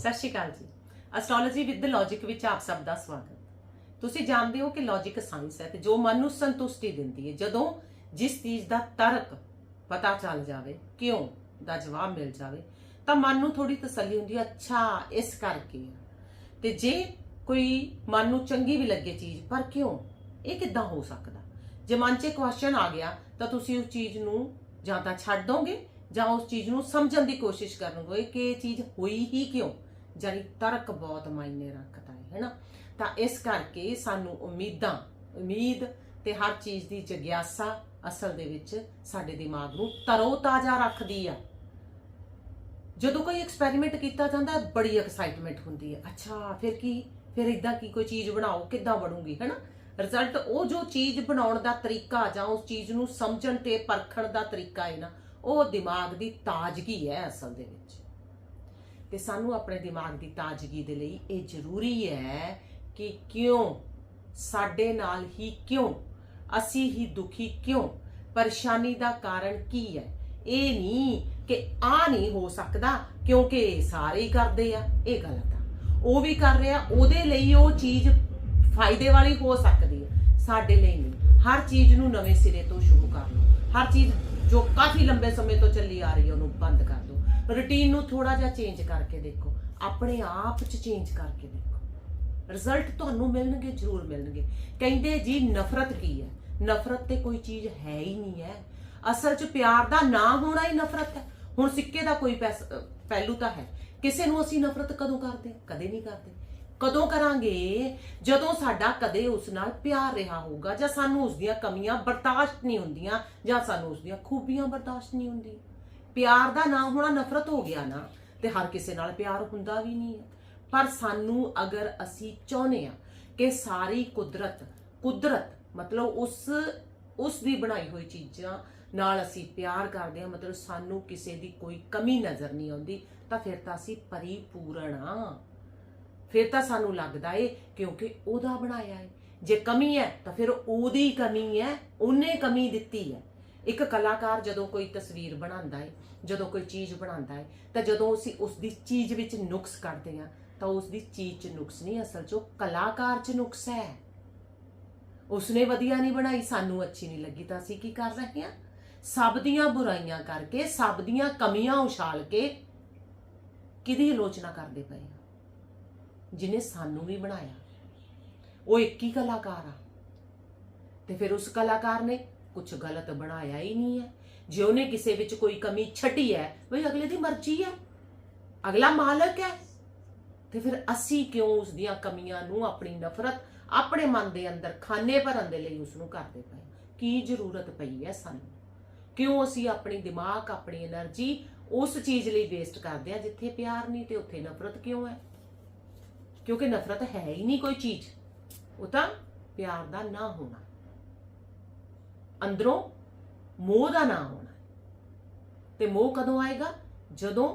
ਸਤਿ ਸ਼੍ਰੀ ਅਕਾਲ ਜੀ। Astrology with logic ਵਿੱਚ ਆਪ ਸਭ ਦਾ ਸਵਾਗਤ। ਤੁਸੀਂ ਜਾਣਦੇ ਹੋ ਕਿ ਲੌਜੀਕ ਸਾਇੰਸ ਹੈ ਤੇ ਜੋ ਮਨ ਨੂੰ ਸੰਤੁਸ਼ਟੀ ਦਿੰਦੀ ਹੈ, ਜਦੋਂ ਜਿਸ ਚੀਜ਼ ਦਾ ਤਰਕ ਪਤਾ ਚੱਲ ਜਾਵੇ, ਕਿਉਂ ਦਾ ਜਵਾਬ ਮਿਲ ਜਾਵੇ, ਤਾਂ ਮਨ ਨੂੰ ਥੋੜੀ ਤਸੱਲੀ ਹੁੰਦੀ ਹੈ, ਅੱਛਾ, ਇਸ ਕਰਕੇ ਹੈ। ਤੇ ਜੇ ਕੋਈ ਮਨ ਨੂੰ ਚੰਗੀ ਵੀ ਲੱਗੇ ਚੀਜ਼, ਪਰ ਕਿਉਂ? ਇਹ ਕਿੱਦਾਂ ਹੋ ਸਕਦਾ? ਜੇ ਮਨ 'ਚ ਕੁਐਸਚਨ ਆ ਗਿਆ, ਤਾਂ ਤੁਸੀਂ ਉਸ ਚੀਜ਼ ਨੂੰ ਜਾਂ ਤਾਂ ਛੱਡ ਦੋਗੇ ਜਾਂ ਉਸ ਚੀਜ਼ ਨੂੰ ਸਮਝਣ ਦੀ ਕੋਸ਼ਿਸ਼ ਕਰੋਗੇ ਕਿ ਇਹ ਚੀਜ਼ ਹੋਈ ਹੀ ਕਿਉਂ? ਜਾਨੀ ਤਰਕ ਬਹੁਤ ਮਾਇਨੇ ਰੱਖਦਾ ਹੈ, ਹੈਨਾ? ਤਾਂ ਇਸ ਕਰਕੇ ਸਾਨੂੰ ਉਮੀਦਾਂ, ਉਮੀਦ ਤੇ ਹਰ ਚੀਜ਼ ਦੀ ਜਗਿਆਸਾ ਅਸਲ ਦੇ ਵਿੱਚ ਸਾਡੇ ਦਿਮਾਗ ਨੂੰ ਤਰੋ ਤਾਜ਼ਾ ਰੱਖਦੀ ਆ। ਜਦੋਂ ਕੋਈ ਐਕਸਪੈਰੀਮੈਂਟ ਕੀਤਾ ਜਾਂਦਾ, ਬੜੀ ਐਕਸਾਈਟਮੈਂਟ ਹੁੰਦੀ ਹੈ। ਅੱਛਾ, ਫਿਰ ਕੀ? ਫਿਰ ਇਦਾਂ ਕੀ ਕੋਈ ਚੀਜ਼ ਬਣਾਓ? ਕਿੱਦਾਂ ਬਣੂਗੀ, ਹੈਨਾ? ਰਿਜ਼ਲਟ ਉਹ ਜੋ ਚੀਜ਼ ਬਣਾਉਣ ਦਾ ਤਰੀਕਾ ਜਾਂ ਉਸ ਚੀਜ਼ ਨੂੰ ਸਮਝਣ ਤੇ ਪਰਖਣ ਦਾ ਤਰੀਕਾ ਹੈ ਨਾ, ਉਹ ਦਿਮਾਗ ਦੀ ਤਾਜ਼ਗੀ ਹੈ ਅਸਲ ਦੇ ਵਿੱਚ। ਤੇ ਸਾਨੂੰ ਆਪਣੇ ਦਿਮਾਗ ਦੀ ਤਾਜ਼ਗੀ ਦੇ ਲਈ ਇਹ ਜ਼ਰੂਰੀ ਹੈ ਕਿ ਕਿਉਂ, ਸਾਡੇ ਨਾਲ ਹੀ ਕਿਉਂ, ਅਸੀਂ ਹੀ ਦੁਖੀ ਕਿਉਂ, ਪਰੇਸ਼ਾਨੀ ਦਾ ਕਾਰਨ ਕੀ ਹੈ? ਇਹ ਨਹੀਂ ਕਿ ਆ ਨਹੀਂ ਹੋ ਸਕਦਾ ਕਿਉਂਕਿ ਇਹ ਸਾਰੇ ਹੀ ਕਰਦੇ ਆ, ਇਹ ਗਲਤ ਆ ਉਹ ਵੀ ਕਰ ਰਿਹਾ, ਉਹਦੇ ਲਈ ਉਹ ਚੀਜ਼ ਫਾਇਦੇ ਵਾਲੀ ਹੋ ਸਕਦੀ ਹੈ, ਸਾਡੇ ਲਈ ਨਹੀਂ। ਹਰ ਚੀਜ਼ ਨੂੰ ਨਵੇਂ ਸਿਰੇ ਤੋਂ ਸ਼ੁਰੂ ਕਰ ਲਓ। ਹਰ ਚੀਜ਼ ਜੋ ਕਾਫੀ ਲੰਬੇ ਸਮੇਂ ਤੋਂ ਚੱਲੀ ਆ ਰਹੀ ਹੈ, ਉਹਨੂੰ ਬੰਦ ਕਰ ਦਿਓ। ਰੁਟੀਨ ਨੂੰ ਥੋੜਾ ਜਿਹਾ ਚੇਂਜ ਕਰਕੇ ਦੇਖੋ। ਆਪਣੇ ਆਪ 'ਚ ਚੇਂਜ ਕਰਕੇ ਦੇਖੋ। ਰਿਜ਼ਲਟ ਤੁਹਾਨੂੰ ਮਿਲਣਗੇ, ਜ਼ਰੂਰ ਮਿਲਣਗੇ। ਕਹਿੰਦੇ ਜੀ, ਨਫ਼ਰਤ ਕੀ ਹੈ? ਨਫ਼ਰਤ ਤੇ ਕੋਈ ਚੀਜ਼ ਹੈ ਹੀ ਨਹੀਂ ਹੈ। ਅਸਲ 'ਚ ਪਿਆਰ ਦਾ ਨਾ ਹੋਣਾ ਹੀ ਨਫ਼ਰਤ ਹੈ। ਹੁਣ ਸਿੱਕੇ ਦਾ ਕੋਈ ਪੈਸ- ਪਹਿਲੂ ਤਾਂ ਹੈ। ਕਿਸੇ ਨੂੰ ਅਸੀਂ ਨਫ਼ਰਤ ਕਦੋਂ ਕਰਦੇ ਕਦੇ ਨਹੀਂ ਕਰਦੇ। ਕਦੋਂ ਕਰਾਂਗੇ? ਜਦੋਂ ਸਾਡਾ ਕਦੇ ਉਸ ਨਾਲ ਪਿਆਰ ਰਿਹਾ ਹੋਊਗਾ ਜਾਂ ਸਾਨੂੰ ਉਸ ਦੀਆਂ ਕਮੀਆਂ ਬਰਦਾਸ਼ਤ ਨਹੀਂ ਹੁੰਦੀਆਂ ਜਾਂ ਸਾਨੂੰ ਉਸ ਦੀਆਂ ਖੂਬੀਆਂ ਬਰਦਾਸ਼ਤ ਨਹੀਂ ਹੁੰਦੀ ਪਿਆਰ ਦਾ ਨਾ ਹੋਣਾ ਨਫ਼ਰਤ ਹੋ ਗਿਆ ਨਾ, ਤੇ ਹਰ ਕਿਸੇ ਨਾਲ ਪਿਆਰ ਹੁੰਦਾ ਵੀ ਨਹੀਂ ਹੈ। ਪਰ ਸਾਨੂੰ ਅਗਰ ਅਸੀਂ ਚਾਹੁੰਦੇ ਆ ਕਿ ਸਾਰੀ ਕੁਦਰਤ ਕੁਦਰਤ ਮਤਲਬ ਉਸ ਉਸ ਦੀ ਬਣਾਈ ਹੋਈ ਚੀਜ਼ਾਂ ਨਾਲ ਅਸੀਂ ਪਿਆਰ ਕਰਦੇ ਹਾਂ, ਮਤਲਬ ਸਾਨੂੰ ਕਿਸੇ ਦੀ ਕੋਈ ਕਮੀ ਨਜ਼ਰ ਨਹੀਂ ਆਉਂਦੀ, ਤਾਂ ਫਿਰ ਤਾਂ ਅਸੀਂ ਪਰਿਪੂਰਨ ਆ ਫਿਰ ਤਾਂ ਸਾਨੂੰ ਲੱਗਦਾ ਏ ਕਿਉਂਕਿ ਉਹਦਾ ਬਣਾਇਆ ਏ। ਜੇ ਕਮੀ ਹੈ, ਤਾਂ ਫਿਰ ਉਹਦੀ ਕਮੀ ਹੈ, ਉਹਨੇ ਕਮੀ ਦਿੱਤੀ ਹੈ। ਇੱਕ ਕਲਾਕਾਰ ਜਦੋਂ ਕੋਈ ਤਸਵੀਰ ਬਣਾਉਂਦਾ ਹੈ ਜਦੋਂ ਕੋਈ ਚੀਜ਼ ਬਣਾਉਂਦਾ ਹੈ ਤਾਂ ਜਦੋਂ ਅਸੀਂ ਉਸ ਦੀ ਚੀਜ਼ ਵਿੱਚ ਨੁਕਸ ਕੱਢਦੇ ਹਾਂ, ਤਾਂ ਉਸ ਦੀ ਚੀਜ਼ 'ਚ ਨੁਕਸ ਨਹੀਂ ਅਸਲ 'ਚ, ਉਹ ਕਲਾਕਾਰ 'ਚ ਨੁਕਸ ਹੈ। ਉਸਨੇ ਵਧੀਆ ਨਹੀਂ ਬਣਾਈ, ਸਾਨੂੰ ਅੱਛੀ ਨਹੀਂ ਲੱਗੀ, ਤਾਂ ਅਸੀਂ ਕੀ ਕਰ ਰਹੇ ਹਾਂ? ਸਭ ਦੀਆਂ ਬੁਰਾਈਆਂ ਕਰਕੇ, ਸਭ ਦੀਆਂ ਕਮੀਆਂ ਉਛਾਲ ਕੇ ਕਿਹਦੀ ਆਲੋਚਨਾ ਕਰਦੇ ਪਏ ਆ ਜਿਨੇ ਸਾਨੂੰ ਵੀ ਬਣਾਇਆ। ਉਹ ਇੱਕ ਹੀ ਕਲਾਕਾਰ ਆ। ਤੇ ਫਿਰ ਉਸ ਕਲਾਕਾਰ ਨੇ ਕੁਝ ਗਲਤ ਬਣਾਇਆ ਹੀ ਨਹੀਂ ਹੈ। ਜੇ ਉਹਨੇ ਕਿਸੇ ਵਿੱਚ ਕੋਈ ਕਮੀ ਛੱਡੀ ਹੈ, ਬਈ ਅਗਲੇ ਦੀ ਮਰਜ਼ੀ ਹੈ। ਅਗਲਾ ਮਾਲਕ ਹੈ। ਤੇ ਫਿਰ ਅਸੀਂ ਕਿਉਂ ਉਸ ਦੀਆਂ ਕਮੀਆਂ ਨੂੰ ਆਪਣੀ ਨਫ਼ਰਤ ਆਪਣੇ ਮਨ ਦੇ ਅੰਦਰ, ਖਾਨੇ ਭਰਨ ਦੇ ਲਈ ਉਸ ਨੂੰ ਕਰਦੇ ਪਏ ਕੀ ਜ਼ਰੂਰਤ ਪਈ ਹੈ ਸਾਨੂੰ? ਕਿਉਂ ਅਸੀਂ ਆਪਣੀ ਦਿਮਾਗ, ਆਪਣੀ એનર્ਜੀ ਉਸ ਚੀਜ਼ ਲਈ ਵੇਸਟ ਕਰਦੇ ਆ ਜਿੱਥੇ ਪਿਆਰ ਨਹੀਂ ਤੇ ਉੱਥੇ ਨਫ਼ਰਤ ਕਿਉਂ ਹੈ? ਕਿਉਂਕਿ ਨਫ਼ਰਤ ਹੈ ਹੀ ਨਹੀਂ ਕੋਈ ਚੀਜ਼। ਉਹ ਤਾਂ ਪਿਆਰ ਦਾ ਨਾ ਹੋਣਾ। ਅੰਦਰੋਂ ਮੋਹ ਦਾ ਨਾ ਹੋਣਾ ਤੇ ਮੋਹ ਕਦੋਂ ਆਏਗਾ? ਜਦੋਂ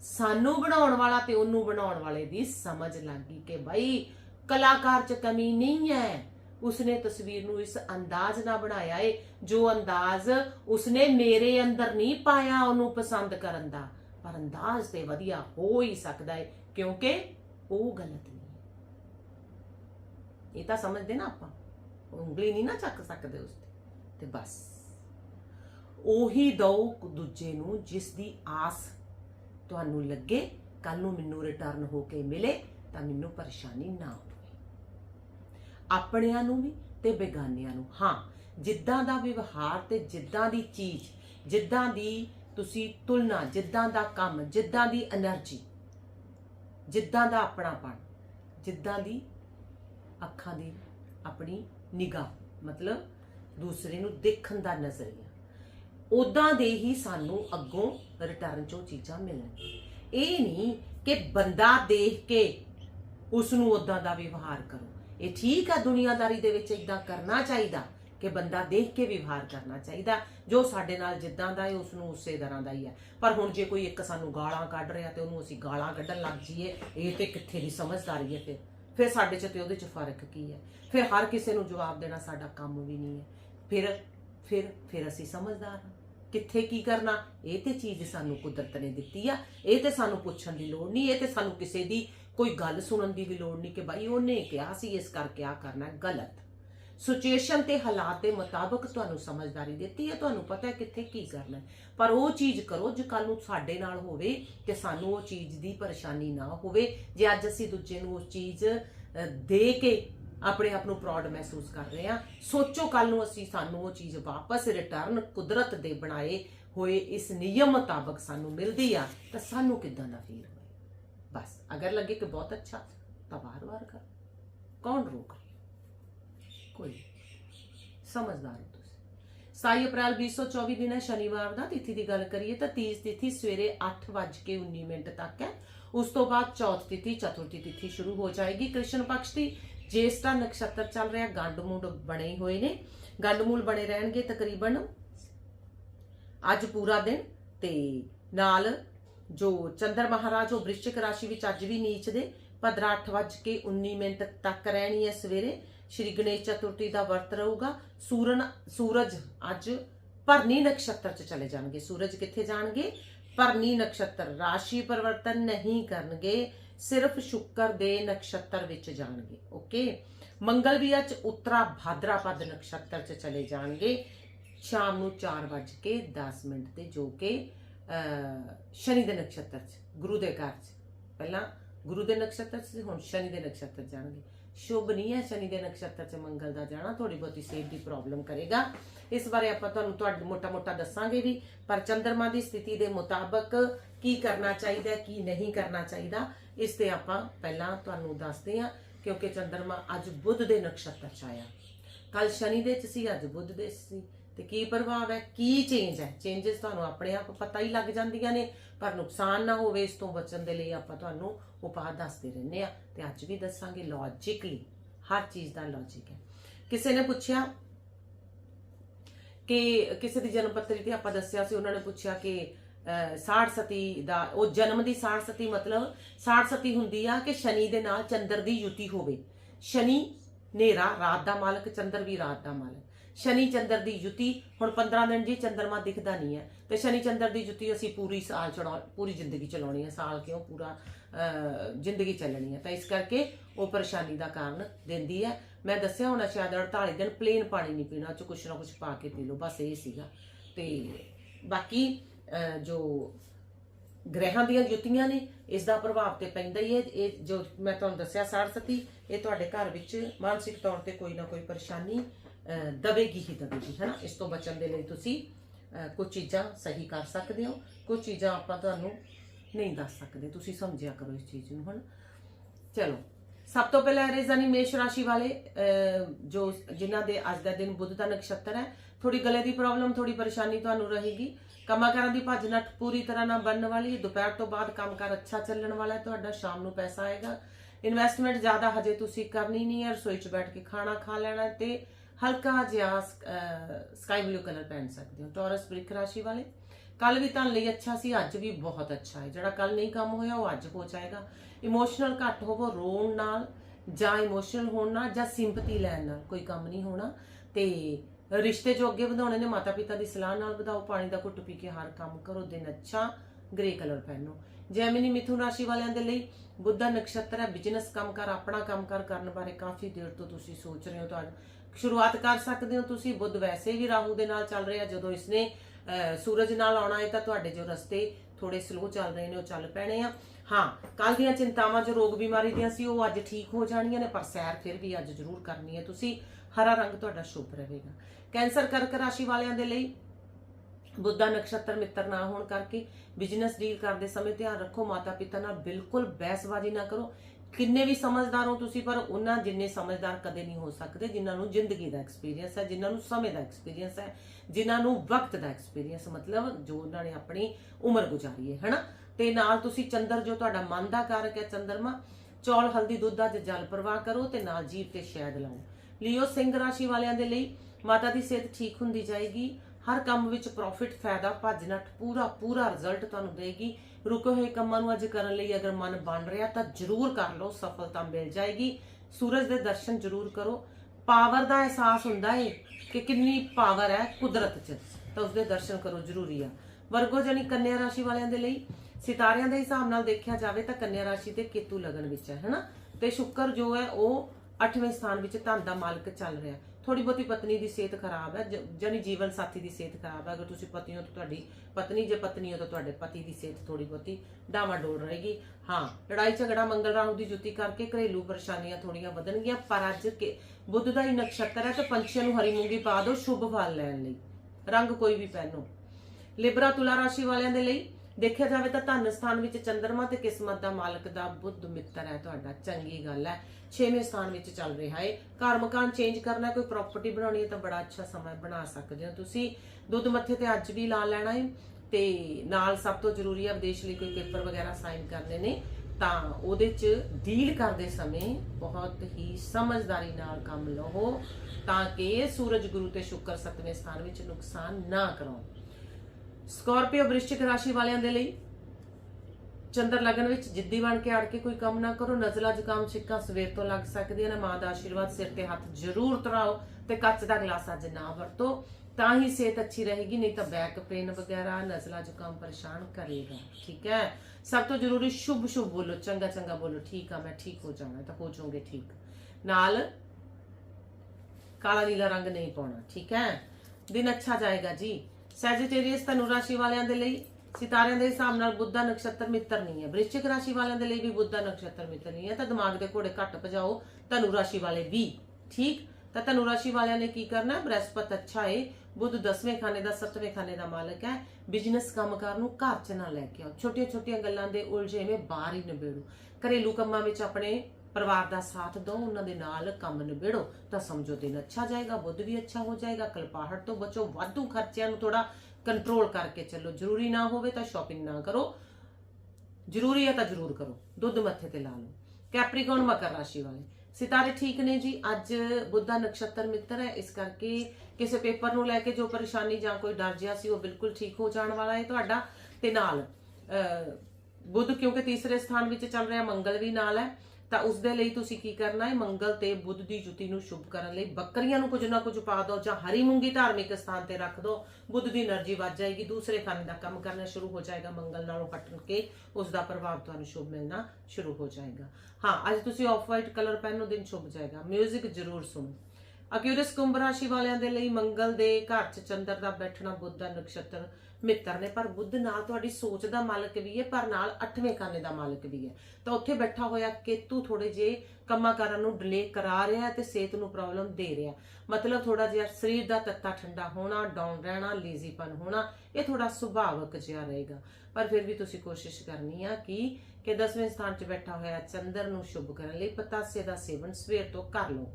ਸਾਨੂੰ ਬਣਾਉਣ ਵਾਲਾ ਤੇ ਉਹਨੂੰ ਬਣਾਉਣ ਵਾਲੇ ਦੀ ਸਮਝ ਲੱਗੀ ਕਿ ਭਾਈ ਕਲਾਕਾਰ 'ਚ ਕਮੀ ਨਹੀਂ ਹੈ। ਉਸਨੇ ਤਸਵੀਰ ਨੂੰ ਇਸ ਅੰਦਾਜ਼ ਨਾਲ ਬਣਾਇਆ ਏ, ਜੋ ਅੰਦਾਜ਼ ਉਸਨੇ ਮੇਰੇ ਅੰਦਰ ਨਹੀਂ ਪਾਇਆ ਉਹਨੂੰ ਪਸੰਦ ਕਰਨ ਦਾ। ਪਰ ਅੰਦਾਜ਼ ਤੇ ਵਧੀਆ ਹੋ ਹੀ ਸਕਦਾ ਏ, ਕਿਉਂਕਿ ਉਹ ਗਲਤ ਨਹੀਂ ਇਹ ਤਾਂ ਸਮਝਦੇ ਨਾ ਆਪਾਂ। ਉਂਗਲੀ ਨਹੀਂ ਨਾ ਚੱਕ ਸਕਦੇ ਉਸ ਤੇ ਬਸ। ਉਹੀ ਦਿਓ ਦੂਜੇ ਨੂੰ ਜਿਸ ਦੀ ਆਸ ਤੁਹਾਨੂੰ ਲੱਗੇ ਕੱਲ ਨੂੰ ਮੈਨੂੰ ਰਿਟਰਨ ਹੋ ਕੇ ਮਿਲੇ ਤਾਂ ਮੈਨੂੰ ਪਰੇਸ਼ਾਨੀ ਨਾ ਹੋਵੇ। ਆਪਣਿਆਂ ਨੂੰ ਵੀ ਤੇ ਬੇਗਾਨਿਆਂ ਨੂੰ। ਹਾਂ, ਜਿੱਦਾਂ ਦਾ ਵਿਵਹਾਰ ਤੇ ਜਿੱਦਾਂ ਦੀ ਚੀਜ਼, ਜਿੱਦਾਂ ਦੀ ਤੁਸੀਂ ਤੁਲਨਾ, ਜਿੱਦਾਂ ਦਾ ਕੰਮ, ਜਿੱਦਾਂ ਦੀ એનર્ਜੀ ਜਿੱਦਾਂ ਦਾ ਆਪਣਾਪਣ, ਜਿੱਦਾਂ ਦੀ ਅੱਖਾਂ ਦੀ ਆਪਣੀ ਨਿਗਾਹ, ਮਤਲਬ ਦੂਸਰੇ ਨੂੰ ਦੇਖਣ ਦਾ ਨਜ਼ਰੀਆ। ਉਦਾਂ ਦੇ ਹੀ ਸਾਨੂੰ ਅੱਗੋਂ ਰਿਟਰਨ ਚੋਂ ਚੀਜ਼ਾਂ ਮਿਲਣਗੀਆਂ। ਇਹ ਨਹੀਂ ਕਿ ਬੰਦਾ ਦੇਖ ਕੇ ਉਸ ਨੂੰ ਉਦਾਂ ਦਾ ਵਿਵਹਾਰ ਕਰੋ। ਇਹ ਠੀਕ ਆ ਦੁਨੀਆਦਾਰੀ ਦੇ ਵਿੱਚ ਇਦਾਂ ਕਰਨਾ ਚਾਹੀਦਾ ਕਿ ਬੰਦਾ ਦੇਖ ਕੇ ਵਿਵਹਾਰ ਕਰਨਾ ਚਾਹੀਦਾ, ਜੋ ਸਾਡੇ ਨਾਲ ਜਿੱਦਾਂ ਦਾ ਹੈ ਉਸ ਨੂੰ ਉਸੇ ਤਰ੍ਹਾਂ ਦਾ ਹੀ ਹੈ ਪਰ ਹੁਣ ਜੇ ਕੋਈ ਇੱਕ ਸਾਨੂੰ ਗਾਲਾਂ ਕੱਢ ਰਿਹਾ ਤੇ ਉਹਨੂੰ ਅਸੀਂ ਗਾਲਾਂ ਕੱਢਣ ਲੱਗ ਜਾਈਏ, ਇਹ ਤੇ ਕਿੱਥੇ ਦੀ ਸਮਝਦਾਰੀ ਹੈ ਫਿਰ? ਫਿਰ ਸਾਡੇ ਚ ਤੇ ਉਹਦੇ ਚ ਫ਼ਰਕ ਕੀ ਹੈ? ਫਿਰ ਹਰ ਕਿਸੇ ਨੂੰ ਜਵਾਬ ਦੇਣਾ ਸਾਡਾ ਕੰਮ ਵੀ ਨਹੀਂ ਹੈ। ਫਿਰ ਫਿਰ ਫਿਰ ਅਸੀਂ ਸਮਝਦਾਰ ਹਾਂ। ਕਿੱਥੇ ਕੀ ਕਰਨਾ? ਇਹ ਤੇ ਚੀਜ਼ ਸਾਨੂੰ ਕੁਦਰਤ ਨੇ ਦਿੱਤੀ ਆ। ਇਹ ਤੇ ਸਾਨੂੰ ਪੁੱਛਣ ਦੀ ਲੋੜ ਨਹੀਂ। ਇਹ ਤੇ ਸਾਨੂੰ ਕਿਸੇ ਦੀ ਕੋਈ ਗੱਲ ਸੁਣਨ ਦੀ ਵੀ ਲੋੜ ਨਹੀਂ ਕਿ ਭਾਈ ਉਹਨੇ ਕਿਹਾ ਸੀ, ਇਸ ਕਰਕੇ ਆ ਕਰਨਾ ਗਲਤ। ਸਿਚੁਏਸ਼ਨ ਤੇ ਹਾਲਾਤ ਦੇ ਮੁਤਾਬਕ ਤੁਹਾਨੂੰ ਸਮਝਦਾਰੀ ਦਿੱਤੀ ਹੈ ਤੁਹਾਨੂੰ ਪਤਾ ਹੈ ਕਿੱਥੇ ਕੀ ਕਰਨਾ ਪਰ ਉਹ ਚੀਜ਼ ਕਰੋ ਜੇ ਕੱਲ ਨੂੰ ਸਾਡੇ ਨਾਲ ਹੋਵੇ ਤੇ ਸਾਨੂੰ ਉਹ ਚੀਜ਼ ਦੀ ਪਰੇਸ਼ਾਨੀ ਨਾ ਹੋਵੇ। ਜੇ ਅੱਜ ਅਸੀਂ ਦੂਜੇ ਨੂੰ ਉਹ ਚੀਜ਼ ਦੇ ਕੇ ਆਪਣੇ ਆਪ ਨੂੰ ਪ੍ਰਾਊਡ ਮਹਿਸੂਸ ਕਰ ਰਹੇ ਹਾਂ। ਸੋਚੋ ਕੱਲ ਨੂੰ ਅਸੀਂ ਸਾਨੂੰ ਉਹ ਚੀਜ਼ ਵਾਪਸ ਰਿਟਰਨ ਕੁਦਰਤ ਦੇ ਬਣਾਏ ਹੋਏ ਇਸ ਨਿਯਮ ਮੁਤਾਬਕ ਸਾਨੂੰ ਮਿਲਦੀ ਆ, ਤਾਂ ਸਾਨੂੰ ਕਿਦਾਂ ਦਾ ਫੀਲ ਹੋਏ? ਬਸ, ਅਗਰ ਲੱਗੇ ਕਿ ਬਹੁਤ ਅੱਛਾ, ਤਾਂ ਵਾਰ-ਵਾਰ ਕਰ। ਕੌਣ ਰੋਕ ਰਿਹਾ? ਕੋਈ ਨਹੀਂ। ਸਮਝਦਾਰ ਹੋ ਤੁਸੀਂ। 27 ਅਪ੍ਰੈਲ 2024 ਦਿਨ ਹੈ, ਸ਼ਨੀਵਾਰ ਦਾ। ਤਿਥੀ ਦੀ ਗੱਲ ਕਰੀਏ ਤਾਂ ਤੀਜ ਤਿਥੀ ਸਵੇਰੇ 8:19 ਮਿੰਟ ਤੱਕ ਹੈ। ਉਸ ਤੋਂ ਬਾਅਦ ਚੌਥ ਤਿਥੀ, ਚਤੁਰਥੀ ਤਿਥੀ ਸ਼ੁਰੂ ਹੋ ਜਾਏਗੀ। ਕ੍ਰਿਸ਼ਨ ਪਕਸ਼ ਦੀ ਜੇਸਟਾ ਨਕਸ਼ਤਰ ਚੱਲ ਰਿਹਾ ਗੰਡਮੂਡ ਬਣੇ ਹੀ ਹੋਏ ਨੇ। ਗੰਡਮੂਲ ਬਣੇ ਰਹਿਣਗੇ ਤਕਰੀਬਨ ਅੱਜ ਪੂਰਾ ਦਿਨ ਤੇ ਨਾਲ ਜੋ ਚੰਦਰ ਮਹਾਰਾਜ, ਉਹ ਬ੍ਰਿਸ਼ਚਿਕ ਰਾਸ਼ੀ ਵਿੱਚ ਅੱਜ ਵੀ ਨੀਚ ਦੇ ਭਦਰਾ 8:19 ਮਿੰਟ ਤੱਕ ਰਹਿਣੀ ਹੈ ਸਵੇਰੇ। ਸ਼੍ਰੀ ਗਣੇਸ਼ ਚਤੁਰਥੀ ਦਾ ਵਰਤ ਰਹੂਗਾ। ਸੂਰਨ, ਸੂਰਜ ਅੱਜ ਭਰਨੀ ਨਕਸ਼ਤਰ 'ਚ ਚਲੇ ਜਾਣਗੇ। ਸੂਰਜ ਕਿੱਥੇ ਜਾਣਗੇ? ਭਰਨੀ ਨਕਸ਼ਤਰ। ਰਾਸ਼ੀ ਪਰਿਵਰਤਨ ਨਹੀਂ ਕਰਨਗੇ। ਸਿਰਫ ਸ਼ੁੱਕਰ ਦੇ ਨਕਸ਼ਤਰ ਵਿੱਚ ਜਾਣਗੇ ਓਕੇ ਮੰਗਲ ਵੀ ਅੱਜ ਉੱਤਰਾ ਭਾਦਰਾਪਦ ਨਕਸ਼ਤਰ 'ਚ ਚਲੇ ਜਾਣਗੇ। ਸ਼ਾਮ ਨੂੰ 4:10 ਮਿੰਟ ਤੇ ਜੋ ਕਿ ਸ਼ਨੀ ਦੇ ਨਕਸ਼ਤਰ 'ਚ, ਗੁਰੂ ਦੇ ਘਰ 'ਚ। ਪਹਿਲਾਂ ਗੁਰੂ ਦੇ ਨਕਸ਼ਤਰ 'ਚ ਹੁਣ ਸ਼ਨੀ ਦੇ ਨਕਸ਼ਤਰ ਜਾਣਗੇ। ਸ਼ੁਭ ਨਹੀਂ ਹੈ ਸ਼ਨੀ ਦੇ ਨਕਸ਼ਤਰ 'ਚ ਮੰਗਲ ਦਾ ਜਾਣਾ ਥੋੜੀ ਬਹੁਤੀ ਸਿਹਤ ਦੀ ਪ੍ਰੋਬਲਮ ਕਰੇਗਾ। ਇਸ ਬਾਰੇ ਆਪਾਂ ਤੁਹਾਨੂੰ ਤੁਹਾਡੇ ਮੋਟਾ-ਮੋਟਾ ਦੱਸਾਂਗੇ ਵੀ, ਪਰ ਚੰਦਰਮਾ ਦੀ ਸਥਿਤੀ ਦੇ ਮੁਤਾਬਕ ਕੀ ਕਰਨਾ ਚਾਹੀਦਾ, ਕੀ ਨਹੀਂ ਕਰਨਾ ਚਾਹੀਦਾ ਇਸ ਤੇ ਆਪਾਂ ਪਹਿਲਾਂ ਤੁਹਾਨੂੰ ਦੱਸਦੇ ਹਾਂ, ਕਿਉਂਕਿ ਚੰਦਰਮਾ ਅੱਜ ਬੁੱਧ ਦੇ ਨਕਸ਼ਤਰ 'ਚ ਆਇਆ। ਕੱਲ ਸ਼ਨੀ ਦੇ 'ਚ ਸੀ, ਅੱਜ ਬੁੱਧ ਦੇ 'ਚ ਸੀ। ਤੇ ਕੀ ਪ੍ਰਭਾਵ ਹੈ? ਕੀ ਚੇਂਜ ਹੈ? ਚੇਂਜਸ ਤੁਹਾਨੂੰ ਆਪਣੇ ਆਪ ਪਤਾ ਹੀ ਲੱਗ ਜਾਂਦੀਆਂ ਨੇ, ਪਰ ਨੁਕਸਾਨ ਨਾ ਹੋਵੇ, ਇਸ ਤੋਂ ਬਚਣ ਦੇ ਲਈ ਆਪਾਂ ਤੁਹਾਨੂੰ ਉਪਾਅ ਦੱਸਦੇ ਰਹਿੰਦੇ ਆ ਤੇ ਅੱਜ ਵੀ ਦੱਸਾਂਗੇ ਲੌਜੀਕਲੀ ਹਰ ਚੀਜ਼ ਦਾ ਲੌਜੀਕ ਹੈ। ਕਿਸੇ ਨੇ ਪੁੱਛਿਆ ਕਿ, ਕਿਸੇ ਦੀ ਜਨਮ ਪੱਤਰੀ ਤੇ ਆਪਾਂ ਦੱਸਿਆ ਸੀ, ਉਹਨਾਂ ਨੇ ਪੁੱਛਿਆ ਕਿ ਅਹ, ਦਾ ਉਹ ਜਨਮ ਦੀ ਸਾੜਸਤੀ ਮਤਲਬ ਸਾੜਸਤੀ ਹੁੰਦੀ ਆ ਕਿ ਸ਼ਨੀ ਦੇ ਨਾਲ ਚੰਦਰ ਦੀ ਯੁਤੀ ਹੋਵੇ। ਸ਼ਨੀ ਨੇਰਾ ਰਾਤ ਦਾ ਮਾਲਕ ਚੰਦਰ ਵੀ ਰਾਤ ਦਾ ਮਾਲਕ। ਸ਼ਨੀ ਚੰਦਰ ਦੀ ਯੁਤੀ ਹੁਣ 15 ਦਿਨ ਜੀ ਚੰਦਰਮਾ ਦਿਖਦਾ ਨਹੀਂ ਹੈ ਤੇ ਸ਼ਨੀ ਚੰਦਰ ਦੀ ਯੁਤੀ ਅਸੀਂ ਪੂਰੀ ਸਾਲ ਚੜਾ ਪੂਰੀ ਜ਼ਿੰਦਗੀ ਚਲਾਉਣੀ ਹੈ ਸਾਲ ਕਿਉਂ ਪੂਰਾ ਜ਼ਿੰਦਗੀ ਚੱਲਣੀ ਹੈ। ਤਾਂ ਇਸ ਕਰਕੇ ਉਹ ਪਰੇਸ਼ਾਨੀ ਦਾ ਕਾਰਨ ਦਿੰਦੀ ਹੈ। ਮੈਂ ਦੱਸਿਆ ਹੋਣਾ ਸ਼ਾਇਦ 48 ਦਿਨ ਪਲੇਨ ਪਾਣੀ ਨਹੀਂ ਪੀਣਾ ਉਹ ਚ ਕੁਛ ਨਾ ਕੁਛ ਪਾ ਕੇ ਪੀ ਲਓ ਬਸ ਇਹ ਸੀਗਾ। ਤੇ ਬਾਕੀ ਜੋ ਗ੍ਰਹਿਾਂ ਦੀਆਂ ਜੁੱਤੀਆਂ ਨੇ ਇਸ ਦਾ ਪ੍ਰਭਾਵ ਤੇ ਪੈਂਦਾ ਹੀ ਹੈ। ਇਹ ਜੋ ਮੈਂ ਤੁਹਾਨੂੰ ਦੱਸਿਆ ਸਰਸਤੀ ਇਹ ਤੁਹਾਡੇ ਘਰ ਵਿੱਚ ਮਾਨਸਿਕ ਤੌਰ ਤੇ ਕੋਈ ਨਾ ਕੋਈ ਪਰੇਸ਼ਾਨੀ ਅਹ, ਦਵੇਗੀ ਹੀ ਦਵੇਗੀ ਹੈ ਨਾ? ਇਸ ਤੋਂ ਬਚਣ ਦੇ ਲਈ ਤੁਸੀਂ ਅਹ, ਕੁਝ ਚੀਜ਼ਾਂ ਸਹੀ ਕਰ ਸਕਦੇ ਹੋ। ਕੁਝ ਚੀਜ਼ਾਂ ਆਪਾਂ ਤੁਹਾਨੂੰ ਨਹੀਂ ਦੱਸ ਸਕਦੇ। ਤੁਸੀਂ ਸਮਝਿਆ ਕਰੋ ਇਸ ਚੀਜ਼ ਨੂੰ ਹਨ ਚਲੋ ਸਭ ਤੋਂ ਪਹਿਲਾਂ ਰੇਜ਼ਾਨੀ ਮੇਸ਼ ਰਾਸ਼ੀ ਵਾਲੇ ਜੋ ਜਿਨ੍ਹਾਂ ਦੇ ਅੱਜ ਦਾ ਦਿਨ ਬੁੱਧ ਦਾ ਨਕਸ਼ਤਰ ਹੈ ਥੋੜੀ ਗਲੇ ਦੀ ਪ੍ਰੋਬਲਮ ਥੋੜੀ ਪਰੇਸ਼ਾਨੀ ਤੁਹਾਨੂੰ ਰਹੇਗੀ। ਕੰਮਾਂ ਦੀ ਭੱਜ ਨੱਠ ਪੂਰੀ ਤਰ੍ਹਾਂ ਨਾਲ ਬਣਨ ਵਾਲੀ ਦੁਪਹਿਰ ਤੋਂ ਬਾਅਦ ਕੰਮਕਾਰ ਅੱਛਾ ਚੱਲਣ ਵਾਲਾ ਹੈ। ਤੁਹਾਡਾ ਸ਼ਾਮ ਨੂੰ ਪੈਸਾ ਆਏਗਾ। ਇਨਵੈਸਟਮੈਂਟ ਜ਼ਿਆਦਾ ਹਜੇ ਤੁਸੀਂ ਕਰਨੀ ਨਹੀਂ ਹੈ। ਰਸੋਈ 'ਚ ਬੈਠ ਕੇ ਖਾਣਾ ਖਾ ਲੈਣਾ ਹੈ ਤੇ ਹਲਕਾ ਜਿਹਾ ਸਕਾਈ ਬਲੂ ਕਲਰ ਪਹਿਨ ਸਕਦੇ ਹੋ। ਟੌਰਸ ਬ੍ਰਿਕ ਰਾਸ਼ੀ ਵਾਲੇ। ਕੱਲ ਵੀ ਤਾਂ ਲਈ ਅੱਛਾ ਸੀ, ਅੱਜ ਵੀ ਬਹੁਤ ਅੱਛਾ ਹੈ। ਜਿਹੜਾ ਕੱਲ ਨਹੀਂ ਕੰਮ ਹੋਇਆ, ਉਹ ਅੱਜ ਹੋ ਜਾਏਗਾ। ਇਮੋਸ਼ਨਲ ਘੱਟ ਹੋਵੋ, ਰੋਣ ਨਾਲ ਜਾਂ ਇਮੋਸ਼ਨਲ ਹੋਣ ਨਾਲ ਜਾਂ ਸਿੰਪਥੀ ਲੈਣ ਨਾਲ ਕੋਈ ਕੰਮ ਨਹੀਂ ਹੋਣਾ। ਤੇ ਰਿਸ਼ਤੇ ਜੋ ਅੱਗੇ ਵਧਾਉਣੇ ਨੇ ਮਾਤਾ ਪਿਤਾ ਦੀ ਸਲਾਹ ਨਾਲ ਵਧਾਓ ਪਾਣੀ ਦਾ ਘੁੱਟ ਪੀ ਕੇ ਹਰ ਕੰਮ ਕਰੋ ਦਿਨ ਅੱਛਾ ਗ੍ਰੇ ਕਲਰ ਪਹਿਨੋ। ਜੈਮਿਨੀ ਮਿਥੁਨ ਰਾਸ਼ੀ ਵਾਲਿਆਂ ਦੇ ਲਈ ਬੁੱਧਾ ਨਕਸ਼ਤਰ ਹੈ ਬਿਜ਼ਨਸ ਕੰਮਕਾਰ ਆਪਣਾ ਕੰਮਕਾਰ ਕਰਨ ਬਾਰੇ ਕਾਫੀ ਦੇਰ ਤੋਂ ਤੁਸੀਂ ਸੋਚ ਰਹੇ ਹੋ ਤਾਂ ਸ਼ੁਰੂਆਤ ਕਰ ਸਕਦੇ ਹੋ ਤੁਸੀਂ। ਬੁੱਧ ਵੈਸੇ ਵੀ ਰਾਹੂ ਦੇ ਨਾਲ ਚੱਲ ਰਿਹਾ ਜਦੋਂ ਇਸਨੇ ਅਹ, ਸੂਰਜ ਨਾਲ ਆਉਣਾ ਹੈ ਤਾਂ ਤੁਹਾਡੇ ਜੋ ਰਸਤੇ ਥੋੜੇ ਸਲੋ ਚੱਲ ਰਹੇ ਨੇ ਉਹ ਚੱਲ ਪੈਣੇ ਆ। ਹਾਂ ਕੱਲ ਦੀਆਂ ਚਿੰਤਾਵਾਂ ਜੋ ਰੋਗ ਬਿਮਾਰੀ ਦੀਆਂ ਸੀ ਉਹ ਅੱਜ ਠੀਕ ਹੋ ਜਾਣੀਆਂ ਨੇ ਪਰ ਸੈਰ ਫਿਰ ਵੀ ਅੱਜ ਜ਼ਰੂਰ ਕਰਨੀ ਹੈ। ਤੁਸੀਂ ਹਰਾ ਰੰਗ ਤੁਹਾਡਾ ਸ਼ੁਭ ਰਹੇਗਾ। ਕੈਂਸਰ ਕਰਕ ਰਾਸ਼ੀ ਵਾਲਿਆਂ ਦੇ ਲਈ ਬੁੱਧਾ ਨਕਸ਼ਤਰ ਮਿੱਤਰ ਨਾ ਹੋਣ ਕਰਕੇ ਬਿਜ਼ਨਸ ਡੀਲ ਕਰਦੇ ਸਮੇਂ ਧਿਆਨ ਰੱਖੋ, ਮਾਤਾ ਪਿਤਾ ਨਾਲ ਬਿਲਕੁਲ ਬਹਿਸਬਾਜ਼ੀ ਨਾ ਕਰੋ। ਕਿੰਨੇ ਵੀ ਸਮਝਦਾਰ ਹੋ ਤੁਸੀਂ, ਪਰ ਉਹਨਾਂ ਜਿੰਨੇ ਸਮਝਦਾਰ ਕਦੇ ਨਹੀਂ ਹੋ ਸਕਦੇ, ਜਿਨ੍ਹਾਂ ਨੂੰ ਜ਼ਿੰਦਗੀ ਦਾ ਐਕਸਪੀਰੀਅੰਸ ਹੈ, ਜਿਨ੍ਹਾਂ ਨੂੰ ਸਮੇਂ ਦਾ ਐਕਸਪੀਰੀਅੰਸ ਹੈ, ਜਿਨ੍ਹਾਂ ਨੂੰ ਵਕਤ ਦਾ ਐਕਸਪੀਰੀਅੰਸ ਮਤਲਬ ਜੋ ਉਹਨਾਂ ਨੇ ਆਪਣੀ ਉਮਰ ਗੁਜ਼ਾਰੀ ਹੈ, ਹਨਾ? ਤੇ ਨਾਲ ਤੁਸੀਂ ਚੰਦਰ, ਜੋ ਤੁਹਾਡਾ ਮਨ ਦਾ ਕਾਰਕ ਹੈ, ਚੰਦਰਮਾ, ਚੌਲ, ਹਲਦੀ, ਦੁੱਧ ਅੱਜ ਜਲ ਪ੍ਰਵਾਹ ਕਰੋ ਤੇ ਨਾਲ ਜੀਵ ਤੇ ਸ਼ਹਿਦ ਲਾਓ। ਲਿਓ, ਸਿੰਘ ਰਾਸ਼ੀ ਵਾਲਿਆਂ ਦੇ ਲਈ ਮਾਤਾ ਦੀ ਸਿਹਤ ਠੀਕ ਹੁੰਦੀ ਜਾਏਗੀ, ਹਰ ਕੰਮ ਵਿੱਚ ਪ੍ਰੋਫਿਟ ਫਾਇਦਾ ਭੱਜ ਨੱਠ ਪੂਰਾ ਪੂਰਾ ਰਿਜ਼ਲਟ ਤੁਹਾਨੂੰ ਦੇਗੀ। ਰੁਕੇ ਹੋਏ ਕੰਮਾਂ ਨੂੰ ਅੱਜ ਕਰਨ ਲਈ ਅਗਰ ਮਨ ਬਣ ਰਿਹਾ ਤਾਂ ਜ਼ਰੂਰ ਕਰ ਲਓ, ਸਫਲਤਾ ਮਿਲ ਜਾਏਗੀ। ਸੂਰਜ ਦੇ ਦਰਸ਼ਨ ਜ਼ਰੂਰ ਕਰੋ। ਪਾਵਰ ਦਾ ਅਹਿਸਾਸ ਹੁੰਦਾ ਹੈ ਕਿ ਕਿੰਨੀ ਪਾਵਰ ਹੈ ਕੁਦਰਤ 'ਚ, ਤਾਂ ਉਸਦੇ ਦਰਸ਼ਨ ਕਰੋ, ਜ਼ਰੂਰੀ ਆ। ਵਰਗੋ ਜਾਨੀ ਕੰਨਿਆ ਰਾਸ਼ੀ ਵਾਲਿਆਂ ਦੇ ਲਈ, ਸਿਤਾਰਿਆਂ ਦੇ ਹਿਸਾਬ ਨਾਲ ਦੇਖਿਆ ਜਾਵੇ ਤਾਂ ਕੰਨਿਆ ਰਾਸ਼ੀ ਤੇ ਕੇਤੂ ਲਗਨ ਵਿੱਚ ਹੈ, ਹਨਾ? ਤੇ ਸ਼ੁੱਕਰ ਜੋ ਹੈ, ਉਹ 8ਵੇਂ ਸਥਾਨ ਵਿੱਚ ਧਨ ਦਾ ਮਾਲਕ ਚੱਲ ਰਿਹਾ। ਥੋੜੀ ਬਹੁਤੀ ਪਤਨੀ ਦੀ ਸਿਹਤ ਖਰਾਬ ਹੈ, ਜ- ਜਾਨੀ ਜੀਵਨ ਸਾਥੀ ਦੀ ਸਿਹਤ ਖਰਾਬ ਹੈ। ਅਗਰ ਤੁਸੀਂ ਪਤੀ ਹੋ ਤਾਂ ਤੁਹਾਡੀ ਪਤਨੀ, ਜੇ ਪਤਨੀ ਹੋ ਤਾਂ ਤੁਹਾਡੇ ਪਤੀ ਦੀ ਸਿਹਤ ਥੋੜੀ ਬਹੁਤੀ ਡਾਵਾਡੋਲ ਰਹੇਗੀ। ਹਾਂ, ਲੜਾਈ ਝਗੜਾ ਮੰਗਲ ਰਾਹੂ ਦੀ ਜੁਤੀ ਕਰਕੇ ਘਰੇਲੂ ਪਰੇਸ਼ਾਨੀਆਂ ਥੋੜੀਆਂ ਵਧਣਗੀਆਂ, ਪਰ ਅੱਜ ਕੇ, ਬੁੱਧ ਦਾ ਹੀ ਨਕਸ਼ਤਰ ਹੈ ਤਾਂ ਪੰਛੀਆਂ ਨੂੰ ਹਰੀ ਮੂੰਗੀ ਪਾ ਦਿਓ ਸ਼ੁਭ ਫਲ ਲੈਣ ਲਈ। ਰੰਗ ਕੋਈ ਵੀ ਪਹਿਨੋ। ਲਿਬਰਾ ਤੁਲਾ ਰਾਸ਼ੀ ਵਾਲਿਆਂ ਦੇ ਲਈ ਦੇਖਿਆ ਜਾਵੇ ਤਾਂ ਧਨ ਸਥਾਨ ਵਿੱਚ ਚੰਦਰਮਾ ਤੇ ਕਿਸਮਤ ਦਾ ਮਾਲਕ ਦਾ ਬੁੱਧ ਮਿੱਤਰ ਹੈ ਤੁਹਾਡਾ ਚੰਗੀ ਗੱਲ ਹੈ। 6ਵੇਂ ਸਥਾਨ ਵਿੱਚ ਚੱਲ ਰਿਹਾ ਹੈ ਘਰ ਮਕਾਨ ਚੇਂਜ ਕਰਨਾ ਹੈ, ਕੋਈ ਪ੍ਰਾਪਰਟੀ ਬਣਾਉਣੀ ਹੈ ਤਾਂ ਬੜਾ ਅੱਛਾ ਸਮਾਂ ਬਣਾ ਸਕਦੇ ਹੋ ਤੁਸੀਂ। ਦੁੱਧ ਮੱਥੇ ਤੇ ਅੱਜ ਵੀ ਲਾ ਲੈਣਾ ਹੈ ਤੇ ਨਾਲ ਸਭ ਤੋਂ ਜ਼ਰੂਰੀ ਹੈ ਵਿਦੇਸ਼ ਲਈ ਕੋਈ ਪੇਪਰ ਵਗੈਰਾ ਸਾਈਨ ਕਰਨੇ ਨੇ। ਤਾਂ ਉਹਦੇ 'ਚ ਡੀਲ ਕਰਦੇ ਸਮੇਂ ਬਹੁਤ ਹੀ ਸਮਝਦਾਰੀ ਨਾਲ ਕੰਮ ਲਓ ਤਾਂ ਕਿ ਸੂਰਜ ਗੁਰੂ ਤੇ ਸ਼ੁੱਕਰ ਸੱਤਵੇਂ ਸਥਾਨ ਵਿੱਚ ਨੁਕਸਾਨ ਨਾ ਕਰਾਉਣ। ਸਕਾਰਪੀਓ ਵ੍ਰਿਸ਼ਚਿਕ ਰਾਸ਼ੀ ਵਾਲਿਆਂ ਦੇ ਲਈ। ਚੰਦਰ ਲਗਨ ਵਿੱਚ ਜਿੱਦੀ ਬਣ ਕੇ ਅੜ ਕੇ ਕੋਈ ਕੰਮ ਨਾ ਕਰੋ। ਨਜ਼ਲਾ ਜ਼ੁਕਾਮ ਛਿੱਕਾਂ ਸਵੇਰ ਤੋਂ ਲੱਗ ਸਕਦੀਆਂ ਨੇ ਮਾਂ ਦਾ ਆਸ਼ੀਰਵਾਦ ਸਿਰ ਤੇ ਹੱਥ ਜ਼ਰੂਰ ਤਰਾਓ ਤੇ ਕੱਚ ਦਾ ਗਲਾਸ ਅੱਜ ਨਾ ਵਰਤੋ। ਤਾਂ ਹੀ ਸਿਹਤ ਅੱਛੀ ਰਹੇਗੀ, ਨਹੀਂ ਤਾਂ ਬੈਕ ਪੇਨ ਵਗੈਰਾ। ਨਜ਼ਲਾ ਜ਼ੁਕਾਮ ਪਰੇਸ਼ਾਨ ਕਰੇਗਾ ਠੀਕ ਹੈ? ਸਭ ਤੋਂ ਜ਼ਰੂਰੀ ਸ਼ੁਭ ਸ਼ੁਭ ਬੋਲੋ, ਚੰਗਾ ਚੰਗਾ ਬੋਲੋ। ਠੀਕ ਆ, ਮੈਂ ਠੀਕ ਹੋ ਜਾਣਾ, ਤਾਂ ਹੋ ਜਾਓਗੇ ਠੀਕ। ਨਾਲ ਕਾਲਾ ਨੀਲਾ ਰੰਗ ਨਹੀਂ ਪਾਉਣਾ, ਠੀਕ ਹੈ? ਦਿਨ ਅੱਛਾ ਜਾਏਗਾ ਜੀ। ਸੈਜੀਟੇਰੀਅਸ ਧਨੁ ਰਾਸ਼ੀ ਵਾਲਿਆਂ ਦੇ ਲਈ, ਸਿਤਾਰਿਆਂ ਦੇ ਹਿਸਾਬ ਨਾਲ ਬੁੱਧਾ ਨਕਸ਼ਤਰ ਮਿੱਤਰ ਨਹੀਂ ਹੈ। ਵ੍ਰਿਸ਼ਚਿਕ ਰਾਸ਼ੀ ਵਾਲਿਆਂ ਦੇ ਲਈ ਵੀ ਬੁੱਧਾ ਨਕਸ਼ਤਰ ਮਿੱਤਰ ਨਹੀਂ ਹੈ, ਤਾਂ ਦਿਮਾਗ ਦੇ ਘੋੜੇ ਘੱਟ ਭਜਾਓ, ਧਨੁ ਰਾਸ਼ੀ ਵਾਲੇ ਵੀ। ਠੀਕ? ਤਾਂ ਧਨੁ ਰਾਸ਼ੀ ਵਾਲਿਆਂ ਨੇ ਕੀ ਕਰਨਾ? ਬ੍ਰਹਸਪਤ ਅੱਛਾ ਏ। ਬੁੱਧ 10ਵੇਂ ਖਾਨੇ ਦਾ 7ਵੇਂ ਖਾਨੇ ਦਾ ਮਾਲਕ ਹੈ। ਬਿਜ਼ਨਸ ਕੰਮਕਾਰ ਨੂੰ ਘਰ 'ਚ ਨਾ ਲੈ ਕੇ ਆਓ। ਛੋਟੀਆਂ ਛੋਟੀਆਂ ਗੱਲਾਂ ਦੇ ਉਲਝੇਵੇਂ ਬਾਹਰ ਹੀ ਨਿਬੇੜੋ। ਘਰੇਲੂ ਕੰਮਾਂ ਵਿੱਚ ਆਪਣੇ ਪਰਿਵਾਰ ਦਾ ਸਾਥ ਦਿਓ ਉਹਨਾਂ ਦੇ ਨਾਲ ਕੰਮ ਨਿਬੇੜੋ ਤਾਂ ਸਮਝੋ ਦਿਨ ਅੱਛਾ ਜਾਏਗਾ ਬੁੱਧ ਵੀ ਅੱਛਾ ਹੋ ਜਾਏਗਾ ਕਲਪਾਹਟ ਤੋਂ ਬਚੋ ਵਾਧੂ ਖਰਚਿਆਂ ਨੂੰ ਥੋੜਾ ਕੰਟਰੋਲ ਕਰਕੇ ਚੱਲੋ। ਜ਼ਰੂਰੀ ਨਾ ਹੋਵੇ ਤਾਂ ਸ਼ਾਪਿੰਗ ਨਾ ਕਰੋ। ਜ਼ਰੂਰੀ ਹੈ ਤਾਂ ਜ਼ਰੂਰ ਕਰੋ। ਦੁੱਧ ਮੱਥੇ ਤੇ ਲਾ ਲਓ। ਕੈਪਰੀਕੌਨ ਮਕਰ ਰਾਸ਼ੀ ਵਾਲੇ। ਸਿਤਾਰੇ ਠੀਕ ਨੇ ਜੀ। ਅੱਜ ਬੁੱਧਾ ਨਕਸ਼ਤਰ ਮਿੱਤਰ ਹੈ। ਇਸ ਕਰਕੇ ਕਿਸੇ ਪੇਪਰ ਨੂੰ ਲੈ ਕੇ ਜੋ ਪਰੇਸ਼ਾਨੀ ਜਾਂ ਕੋਈ ਡਰ ਜਿਹਾ ਸੀ ਉਹ ਬਿਲਕੁਲ ਠੀਕ ਹੋ ਜਾਣ ਵਾਲਾ ਹੈ ਤੁਹਾਡਾ। ਤੇ ਨਾਲ ਅਹ, ਬੁੱਧ ਕਿਉਂਕਿ ਤੀਸਰੇ ਸਥਾਨ ਵਿੱਚ ਚੱਲ ਰਿਹਾ ਮੰਗਲ ਵੀ ਨਾਲ ਹੈ। ਤਾਂ ਉਸ ਦੇ ਲਈ ਤੁਸੀਂ ਕੀ ਕਰਨਾ ਹੈ? ਮੰਗਲ ਤੇ ਬੁੱਧ ਦੀ ਜੁਤੀ ਨੂੰ ਸ਼ੁਭ ਕਰਨ ਲਈ ਬੱਕਰੀਆਂ ਨੂੰ ਕੁਝ ਨਾ ਕੁਝ ਪਾ ਦਿਓ ਜਾਂ ਹਰੀ ਮੂੰਗੀ ਧਾਰਮਿਕ ਸਥਾਨ ਤੇ ਰੱਖ ਦਿਓ। ਬੁੱਧ ਦੀ એનર્ਜੀ ਵੱਧ ਜਾਏਗੀ, ਦੂਸਰੇ ਖਾਨੇ ਦਾ ਕੰਮ ਕਰਨਾ ਸ਼ੁਰੂ ਹੋ ਜਾਏਗਾ। ਮੰਗਲ ਨਾਲੋਂ ਹਟਣ ਕੇ ਉਸ ਦਾ ਪ੍ਰਭਾਵ ਤੁਹਾਨੂੰ ਸ਼ੁਭ ਮਿਲਣਾ ਸ਼ੁਰੂ ਹੋ ਜਾਏਗਾ। ਹਾਂ, ਅੱਜ ਤੁਸੀਂ ਆਫ ਵਾਈਟ ਕਲਰ ਪੈਨ ਦਿਨ ਸ਼ੁਭ ਜਾਏਗਾ। 뮤직 ਜ਼ਰੂਰ ਸੁਣੋ। ਅਕਿਊਰਸ ਕੁੰਭ ਰਾਸ਼ੀ ਵਾਲਿਆਂ ਦੇ ਲਈ ਮੰਗਲ ਦੇ ਘਰ 'ਚ ਚੰਦਰ ਦਾ ਬੈਠਣਾ ਬੁੱਧ ਦਾ ਨਕਸ਼ਤਰ ਮਿੱਤਰ ਨੇ, ਪਰ ਬੁੱਧ ਨਾਲ ਤੁਹਾਡੀ ਸੋਚ ਦਾ ਮਾਲਕ ਵੀ ਹੈ, ਪਰ ਨਾਲ 8ਵੇਂ ਖਾਨੇ ਦਾ ਮਾਲਕ ਵੀ ਹੈ। ਤਾਂ ਉੱਥੇ ਬੈਠਾ ਹੋਇਆ ਕੇਤੂ ਥੋੜੇ ਜੇ ਕੰਮਾਂ ਨੂੰ ਡਿਲੇ ਕਰਾ ਰਿਹਾ ਤੇ ਸਿਹਤ ਨੂੰ ਪ੍ਰੋਬਲਮ ਦੇ ਰਿਹਾ। ਮਤਲਬ ਥੋੜਾ ਜਿਹਾ ਸਰੀਰ ਦਾ ਤੱਤਾ ਠੰਡਾ ਹੋਣਾ ਡਾਊਨ ਰਹਿਣਾ ਲੇਜ਼ੀਪਨ ਹੋਣਾ, ਇਹ ਥੋੜਾ ਸੁਭਾਵਕ ਜਿਹਾ ਰਹੇਗਾ। ਪਰ ਫਿਰ ਵੀ ਤੁਸੀਂ ਕੋਸ਼ਿਸ਼ ਕਰਨੀ ਆ ਕਿ ਕਿ 10ਵੇਂ ਸਥਾਨ 'ਚ ਬੈਠਾ ਹੋਇਆ ਚੰਦਰ ਨੂੰ ਸ਼ੁਭ ਕਰਨ ਲਈ ਪਤਾਸੇ ਦਾ ਸੇਵਨ ਸਵੇਰ ਤੋਂ ਕਰ ਲਓ।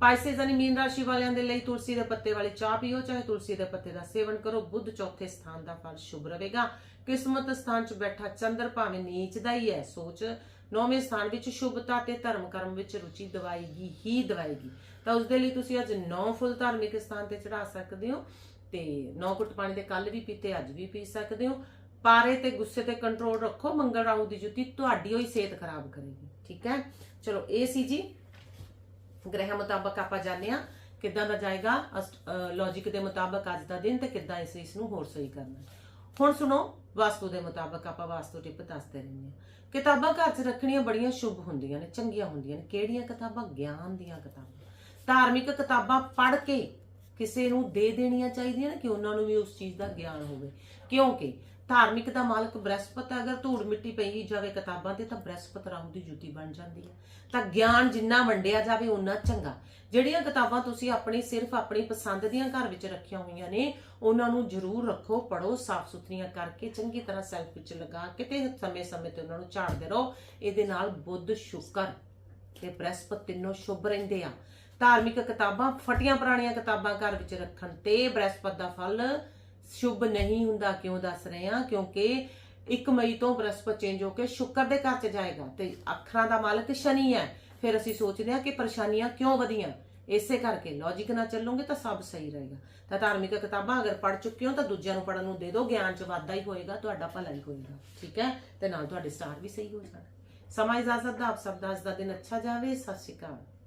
ਪਾਈਸੇਸ ਯਾਨੀ ਮੀਨ ਰਾਸ਼ੀ ਵਾਲਿਆਂ ਦੇ ਲਈ ਤੁਲਸੀ ਦੇ ਪੱਤੇ ਵਾਲੀ ਚਾਹ ਪੀਓ, ਚਾਹੇ ਤੁਲਸੀ ਦੇ ਪੱਤੇ ਦਾ ਸੇਵਨ ਕਰੋ, ਬੁੱਧ ਚੌਥੇ ਸਥਾਨ ਦਾ ਫਲ ਸ਼ੁਭ ਰਹੇਗਾ। ਕਿਸਮਤ ਸਥਾਨ 'ਚ ਬੈਠਾ ਚੰਦਰ ਭਾਵੇਂ ਨੀਚ ਦਾ ਹੀ ਹੈ, ਸੋਚ। ਨੌਵੇਂ ਸਥਾਨ ਵਿੱਚ ਸ਼ੁਭਤਾ ਤੇ ਧਰਮ ਕਰਮ ਵਿੱਚ ਰੁਚੀ ਦਵਾਏਗੀ, ਹੀ ਦਵਾਏਗੀ। ਤਾਂ ਉਸ ਦੇ ਲਈ ਤੁਸੀਂ ਅੱਜ ਨੌ ਫੁੱਲ ਧਾਰਮਿਕ ਸਥਾਨ ਤੇ ਚੜਾ ਸਕਦੇ ਹੋ ਤੇ ਨੌ ਘੁੱਟ ਪਾਣੀ ਦੇ ਕੱਲ ਵੀ ਪੀਤੇ, ਅੱਜ ਵੀ ਪੀ ਸਕਦੇ ਹੋ। ਪਾਰੇ ਤੇ ਗੁੱਸੇ ਤੇ ਕੰਟਰੋਲ ਰੱਖੋ, ਮੰਗਲ ਰਾਹੂ ਦੀ ਜੁਤੀ ਤੁਹਾਡੀ ਹੋਈ ਸਿਹਤ ਖਰਾਬ ਕਰੇਗੀ, ਠੀਕ ਹੈ? ਚਲੋ, ਇਹ ਸੀ ਜੀ ਗ੍ਰਹਿ ਮੁਤਾਬਕ ਆਪਾਂ ਜਾਣਦੇ ਆ ਕਿੱਦਾਂ ਦਾ ਜਾਏਗਾ ਲੌਜੀਕ ਦੇ ਮੁਤਾਬਕ ਅੱਜ ਦਾ ਦਿਨ ਤੇ ਕਿੱਦਾਂ ਇਸ ਇਸ ਨੂੰ ਹੋਰ ਸਹੀ ਕਰਨਾ ਹੁਣ ਸੁਣੋ, ਵਾਸਤੂ ਦੇ ਮੁਤਾਬਕ ਆਪਾਂ ਵਾਸਤੂ ਟਿਪ ਦੱਸਦੇ ਰਹਿੰਦੇ ਹਾਂ। ਕਿਤਾਬਾਂ ਘਰ 'ਚ ਰੱਖਣੀਆਂ ਬੜੀਆਂ ਸ਼ੁਭ ਹੁੰਦੀਆਂ ਨੇ, ਚੰਗੀਆਂ ਹੁੰਦੀਆਂ ਨੇ। ਕਿਹੜੀਆਂ ਕਿਤਾਬਾਂ? ਗਿਆਨ ਦੀਆਂ ਕਿਤਾਬਾਂ। ਧਾਰਮਿਕ ਕਿਤਾਬਾਂ ਪੜ੍ਹ ਕੇ ਕਿਸੇ ਨੂੰ ਦੇ ਦੇਣੀਆਂ ਚਾਹੀਦੀਆਂ ਨੇ ਕਿ ਉਹਨਾਂ ਨੂੰ ਵੀ ਉਸ ਚੀਜ਼ ਦਾ ਗਿਆਨ ਹੋਵੇ। ਕਿਉਂਕਿ ਧਾਰਮਿਕ ਦਾ ਮਾਲਕ ਬ੍ਰਹਸਪਤ ਅਗਰ ਧੂੜ ਮਿੱਟੀ ਪਈ ਜਾਵੇ ਕਿਤਾਬਾਂ ਤੇ ਤਾਂ ਬ੍ਰਹਸਪਤ ਰਾਹੂ ਦੀ ਜੁਤੀ ਬਣ ਜਾਂਦੀ ਹੈ। ਤਾਂ ਗਿਆਨ ਜਿੰਨਾ ਵੰਡਿਆ ਜਾਵੇ ਉਨਾ ਚੰਗਾ। ਜਿਹੜੀਆਂ ਕਿਤਾਬਾਂ ਤੁਸੀਂ ਆਪਣੀ ਸਿਰਫ ਆਪਣੀ ਪਸੰਦ ਦੀਆਂ ਘਰ ਵਿੱਚ ਰੱਖੀਆਂ ਹੋਈਆਂ ਨੇ, ਉਹਨਾਂ ਨੂੰ ਜ਼ਰੂਰ ਰੱਖੋ ਪੜੋ ਸਾਫ਼ ਸੁਥਰੀਆਂ ਕਰਕੇ ਚੰਗੀ ਤਰ੍ਹਾਂ ਸੈਲਫ ਵਿੱਚ ਲਗਾ ਕੇ ਤੇ ਸਮੇਂ-ਸਮੇਂ ਤੇ ਉਹਨਾਂ ਨੂੰ ਝਾੜਦੇ ਰਹੋ। ਇਹਦੇ ਨਾਲ ਬੁੱਧ ਸ਼ੁਕਰ ਤੇ ਬ੍ਰਹਸਪਤ ਤਿੰਨੋਂ ਸ਼ੁਭ ਰਹਿੰਦੇ ਆ। ਧਾਰਮਿਕ ਕਿਤਾਬਾਂ, ਫਟੀਆਂ ਪੁਰਾਣੀਆਂ ਕਿਤਾਬਾਂ ਘਰ ਵਿੱਚ ਰੱਖਣ ਤੇ ਬ੍ਰਹਿਸਪਤ ਦਾ ਫਲ ਸ਼ੁਭ ਨਹੀਂ ਹੁੰਦਾ, ਕਿਉਂ ਦੱਸ ਰਹੇ ਹਾਂ? ਕਿਉਂਕਿ 1 ਮਈ ਤੋਂ ਬ੍ਰਹਸਪਤ ਚੇਂਜ ਹੋ ਕੇ ਸ਼ੁੱਕਰ ਦੇ ਘਰ ਚ ਜਾਏਗਾ ਤੇ ਅੱਖਰਾਂ ਦਾ ਮਾਲਕ ਸ਼ਨੀ ਹੈ। ਫਿਰ ਅਸੀਂ ਸੋਚਦੇ ਹਾਂ ਕਿ ਪਰੇਸ਼ਾਨੀਆਂ ਕਿਉਂ ਵਧੀਆਂ? ਇਸੇ ਕਰਕੇ ਲੌਜੀਕ ਨਾਲ ਚੱਲੋਗੇ ਤਾਂ ਸਭ ਸਹੀ ਰਹੇਗਾ। ਤਾਂ ਧਾਰਮਿਕ ਕਿਤਾਬਾਂ ਅਗਰ ਪੜ੍ਹ ਚੁੱਕੇ ਹੋ ਤਾਂ ਦੂਜਿਆਂ ਨੂੰ ਪੜ੍ਹਨ ਨੂੰ ਦੇ ਦਿਓ, ਗਿਆਨ ਚ ਵਾਧਾ ਹੀ ਹੋਏਗਾ, ਤੁਹਾਡਾ ਭਲਾ ਹੀ ਹੋਏਗਾ। ਠੀਕ ਹੈ? ਤੇ ਨਾਲ ਤੁਹਾਡੇ ਸਟਾਰ ਵੀ ਸਹੀ ਹੋ ਜਾਣਾ ਸਮਾਂ ਇਜਾਜ਼ਤ ਦਾ, ਆਪ ਸਭ ਦਾ ਅੱਜ ਦਾ ਦਿਨ ਅੱਛਾ ਜਾਵੇ। ਸਤਿ ਸ਼੍ਰੀ ਅਕਾਲ।